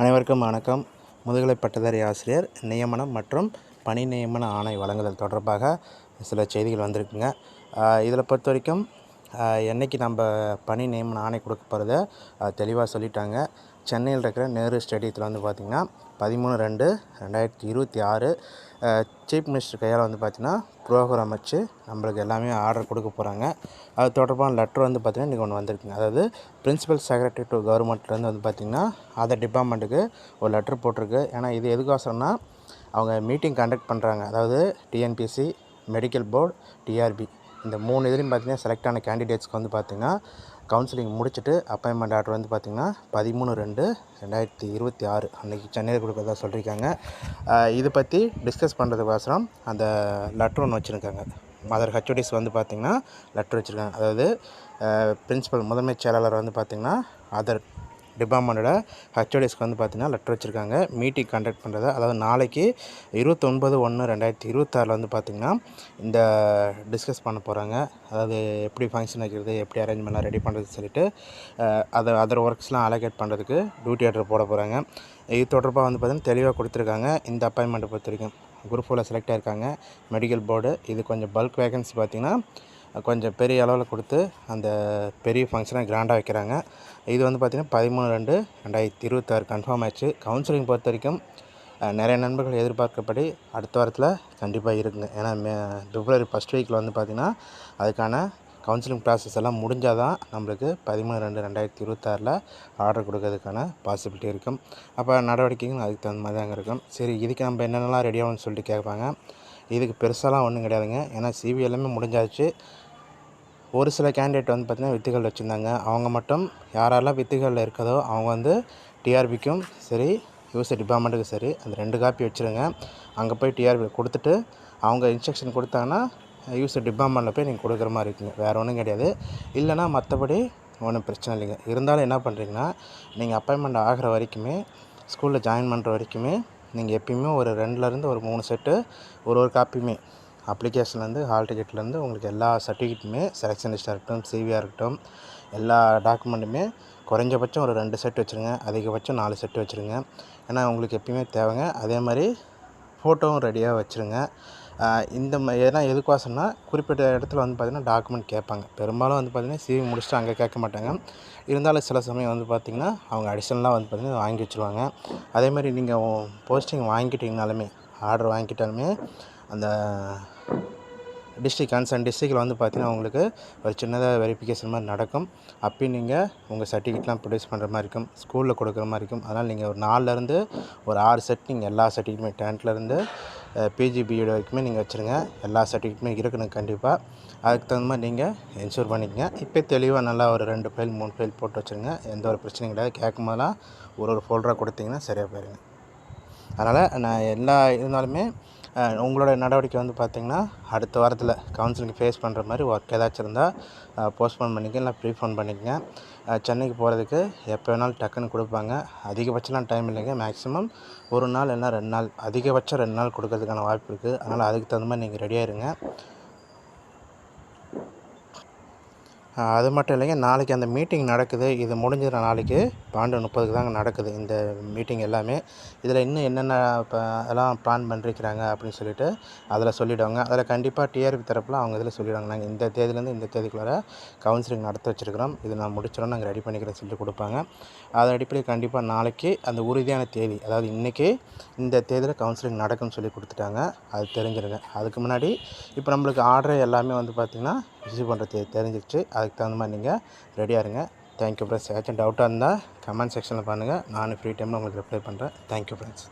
அனைவருக்கும் வணக்கம். முதுகலை பட்டதாரி ஆசிரியர் நியமனம் மற்றும் பணி நியமன ஆணை வழங்குதல் தொடர்பாக சில செய்திகள் வந்திருக்குங்க. இதில் பொறுத்த வரைக்கும் என்றைக்கு நம்ம பணி நியமன ஆணை கொடுக்க போகிறத தெளிவாக சொல்லிட்டாங்க. சென்னையில் இருக்கிற நேரு ஸ்டேடியத்தில் வந்து பார்த்திங்கன்னா பதிமூணு ரெண்டு ரெண்டாயிரத்தி இருபத்தி ஆறு சீஃப் மினிஸ்டர் கையால் வந்து பார்த்திங்கன்னா ப்ரோக்ராம் அமைச்சு நம்மளுக்கு எல்லாமே ஆர்டர் கொடுக்க போகிறாங்க. அது தொடர்பான லெட்டர் வந்து பார்த்திங்கன்னா இன்றைக்கி ஒன்று வந்திருக்குங்க. அதாவது பிரின்சிபல் செக்ரட்டரி டு கவர்மெண்ட்லேருந்து வந்து பார்த்திங்கன்னா அதர் டிபார்ட்மெண்ட்டுக்கு ஒரு லெட்டர் போட்டிருக்கு. ஏன்னா இது எதுக்கோசரம்னா அவங்க மீட்டிங் கண்டக்ட் பண்ணுறாங்க. அதாவது டிஎன்பிசி மெடிக்கல் போர்டு டிஆர்பி. இந்த மூணு இதுலையும் பார்த்திங்கன்னா செலக்ட் ஆன கேண்டிடேட்ஸ்க்கு வந்து பார்த்திங்கன்னா கவுன்சிலிங் முடிச்சுட்டு அப்பாயின்மெண்ட் ஆர்டர் வந்து பார்த்திங்கன்னா பதிமூணு ரெண்டு ரெண்டாயிரத்தி இருபத்தி ஆறு. அன்றைக்கி சென்னையில் கொடுக்குறதா சொல்லியிருக்காங்க. இதை பற்றி டிஸ்கஸ் பண்ணுறதுக்கோசரம் அந்த லெட்ரு ஒன்று வச்சுருக்காங்க. மதர் ஹெச்ஓடிஸ் வந்து பார்த்திங்கன்னா லெட்ரு வச்சுருக்காங்க. அதாவது பிரின்ஸிபல் முதன்மைச் செயலாளர் வந்து பார்த்திங்கன்னா அதர் டிபார்ட்மெண்ட்டோட ஹெச்ஓடிஎஸ்க்கு வந்து பார்த்திங்கன்னா லெட்டர் வச்சுருக்காங்க. மீட்டிங் கண்டக்ட் பண்ணுறது அதாவது நாளைக்கு இருபத்தொன்பது ஒன்று ரெண்டாயிரத்தி இருபத்தாறில் வந்து பார்த்திங்கன்னா இந்த டிஸ்கஸ் பண்ண போகிறாங்க அதாவது எப்படி ஃபங்க்ஷன் வைக்கிறது எப்படி அரேஞ்ச்மெண்ட்லாம் ரெடி பண்ணுறது சொல்லிட்டு அதை அதர் ஒர்க்ஸ்லாம் அலோகேட் பண்ணுறதுக்கு டியூட்டி ஆர்டர் போட போகிறாங்க இது தொடர்பாக வந்து பார்த்திங்கன்னா தெளிவாக கொடுத்துருக்காங்க இந்த அப்பாயின்மெண்ட்டை பொறுத்த வரைக்கும். குரூப் ஃபோரில் செலக்ட் ஆகிருக்காங்க மெடிக்கல் போர்டு இது கொஞ்சம் பல்க் வேகன்சி பார்த்திங்கன்னா கொஞ்சம் பெரிய அளவில் கொடுத்து அந்த பெரிய ஃபங்க்ஷனை கிராண்டாக வைக்கிறாங்க. இது வந்து பார்த்திங்கன்னா பதிமூணு ரெண்டு ரெண்டாயிரத்தி இருபத்தாறு கன்ஃபார்ம் ஆச்சு கவுன்சிலிங் பொறுத்த வரைக்கும் நிறைய நண்பர்கள் எதிர்பார்க்கப்படி அடுத்த வாரத்தில் கண்டிப்பாக இருக்குங்க ஏன்னா மே பிப்ரவரி ஃபஸ்ட் வீக்கில் வந்து பார்த்திங்கன்னா அதுக்கான கவுன்சிலிங் ப்ராசஸ் எல்லாம் முடிஞ்சால் தான் நம்மளுக்கு பதிமூணு ரெண்டு ரெண்டாயிரத்தி இருபத்தாறில் ஆர்டர் கொடுக்கறதுக்கான பாசிபிலிட்டி இருக்கும். அப்போ நடவடிக்கைகள் அதுக்கு தகுந்த மாதிரி தாங்க இருக்கும். சரி இதுக்கு நம்ம என்னென்னலாம் ரெடி சொல்லிட்டு கேட்பாங்க. இதுக்கு பெருசாலாம் ஒன்றும் கிடையாதுங்க. ஏன்னா சிவி எல்லாமே முடிஞ்சாச்சு. ஒரு சில கேண்டிடேட் வந்து பார்த்திங்கன்னா வித்துகள் வச்சுருந்தாங்க. அவங்க மட்டும் யாரெல்லாம் வித்துகளில் இருக்கதோ அவங்க வந்து டிஆர்பிக்கும் சரி யூசர் டிபார்ட்மெண்ட்டுக்கும் சரி அந்த ரெண்டு காப்பி வச்சுருங்க. அங்கே போய் டிஆர்பி கொடுத்துட்டு அவங்க இன்ஸ்ட்ரக்ஷன் கொடுத்தாங்கன்னா யூசர் டிபார்ட்மெண்ட்டில் போய் நீங்கள் கொடுக்குற மாதிரி இருக்குங்க. வேறு ஒன்றும் கிடையாது. இல்லைனா மற்றபடி ஒன்றும் பிரச்சனை இல்லைங்க. இருந்தாலும் என்ன பண்ணுறீங்கன்னா நீங்கள் அப்பாயின்மெண்ட் ஆகிற வரைக்குமே ஸ்கூலில் ஜாயின் பண்ணுற வரைக்குமே நீங்கள் எப்பயுமே ஒரு ரெண்டுலேருந்து ஒரு மூணு செட்டு ஒரு ஒரு காப்பியுமே. அப்ளிகேஷன்லேருந்து ஹால் டிக்கெட்லேருந்து உங்களுக்கு எல்லா சர்டிஃபிகேட்டுமே செலெக்ஷன் லிஸ்ட்டாக இருக்கட்டும் சிவியாக இருக்கட்டும் எல்லா டாக்குமெண்ட்டுமே குறைஞ்சபட்சம் ஒரு ரெண்டு செட் வச்சுருங்க. அதிகபட்சம் நாலு செட்டு வச்சுருங்க. ஏன்னா உங்களுக்கு எப்பயுமே தேவைங்க. அதே மாதிரி ஃபோட்டோவும் ரெடியாக வச்சுருங்க. இந்த ஏன்னா எதுக்கோசம்னா குறிப்பிட்ட இடத்துல வந்து பார்த்திங்கன்னா டாக்குமெண்ட் கேட்பாங்க. பெரும்பாலும் வந்து பார்த்திங்கன்னா சிவி முடிச்சுட்டு அங்கே கேட்க மாட்டாங்க. இருந்தாலும் சில சமயம் வந்து பார்த்திங்கன்னா அவங்க அடிஷனலாக வந்து பார்த்திங்கன்னா வாங்கி வச்சுருவாங்க. அதே மாதிரி நீங்கள் போஸ்டிங் வாங்கிட்டீங்கனாலுமே ஆர்டர் வாங்கிட்டாலுமே அந்த டிஸ்ட்ரிக் கன்சர்ன் டிஸ்ட்ரிக்டில் வந்து பார்த்தீங்கன்னா உங்களுக்கு ஒரு சின்னதாக வெரிஃபிகேஷன் மாதிரி நடக்கும். அப்பயும் நீங்கள் உங்கள் சர்டிஃபிகேட்லாம் ப்ரொடியூஸ் பண்ணுற மாதிரி இருக்கும். ஸ்கூலில் கொடுக்குற மாதிரி இருக்கும். அதனால் நீங்கள் ஒரு நாலுலேருந்து ஒரு ஆறு செட் நீங்கள் எல்லா சர்டிஃபிகேட்டுமே டென்த்லேருந்து பிஜி பிஎட் வரைக்குமே நீங்கள் வச்சுருங்க. எல்லா சர்டிஃபிகேட்டுமே இருக்கணும் கண்டிப்பாக அதுக்கு தகுந்த மாதிரி நீங்கள் என்ஷூர் பண்ணிக்கங்க. இப்போ தெளிவாக நல்லா ஒரு ரெண்டு ஃபைல் மூணு ஃபைல் போட்டு வச்சுருங்க. எந்த ஒரு பிரச்சனையும் கிடையாது. கேட்கும் போதெல்லாம் ஒரு ஒரு ஃபோல்டராக கொடுத்தீங்கன்னா சரியாக போயிருங்க. அதனால் நான் எல்லா இருந்தாலுமே உங்களோட நடவடிக்கை வந்து பார்த்திங்கன்னா அடுத்த வாரத்தில் கவுன்சிலிங் ஃபேஸ் பண்ணுற மாதிரி ஒர்க் ஏதாச்சும் இருந்தால் போஸ்ட்போன் பண்ணிக்க இல்லை ப்ரீஃபோன் பண்ணிக்கங்க. சென்னைக்கு போகிறதுக்கு எப்போ வேணாலும் டக்குன்னு கொடுப்பாங்க. அதிகபட்சம்லாம் டைம் இல்லைங்க. மேக்ஸிமம் ஒரு நாள் இல்லைன்னா ரெண்டு நாள். அதிகபட்சம் ரெண்டு நாள் கொடுக்கறதுக்கான வாய்ப்பு இருக்குது அதனால் அதுக்கு தகுந்த மாதிரி நீங்கள் ரெடியாக இருங்க அது மட்டும் இல்லைங்க. நாளைக்கு அந்த மீட்டிங் நடக்குது. இது முடிஞ்சிட நாளைக்கு பன்னெண்டு முப்பதுக்கு தாங்க நடக்குது இந்த மீட்டிங் எல்லாமே. இதில் இன்னும் என்னென்ன இப்போ எல்லாம் பிளான் பண்ணிருக்கிறாங்க அப்படின்னு சொல்லிட்டு அதில் சொல்லிவிடுவாங்க அதில் கண்டிப்பாக டிஆர்பி தரப்பில் அவங்க இதில் சொல்லிவிடுவாங்க நாங்கள் இந்த தேதியிலேருந்து இந்த தேதிக்குள்ளார கவுன்சிலிங் நடத்த வச்சுருக்கிறோம். இது நான் முடிச்சிடும் நாங்கள் ரெடி பண்ணிக்கிறேன் சொல்லிட்டு கொடுப்பாங்க. அதன் அடிப்படையில் கண்டிப்பாக நாளைக்கு அந்த உறுதியான தேதி அதாவது இன்றைக்கி இந்த தேதியில் கவுன்சிலிங் நடக்கும்னு சொல்லி கொடுத்துட்டாங்க. அது தெரிஞ்சிருங்க. அதுக்கு முன்னாடி இப்போ நம்மளுக்கு ஆர்டர் எல்லாமே வந்து பார்த்திங்கன்னா ரிசீவ் பண்ணுறது தெரிஞ்சிருச்சு. அதுக்கு தகுந்த மாதிரி நீங்கள் ரெடியாக இருங்க. தேங்க்யூ ஃப்ரெண்ட்ஸ் ஏதாச்சும் டவுட்டாக இருந்தால் கமெண்ட் செக்ஷனில் பண்ணுங்கள் நான் ஃப்ரீ டைமில் உங்களுக்கு ரிப்ளை பண்ணுறேன் தேங்க்யூ ஃப்ரெண்ட்ஸ்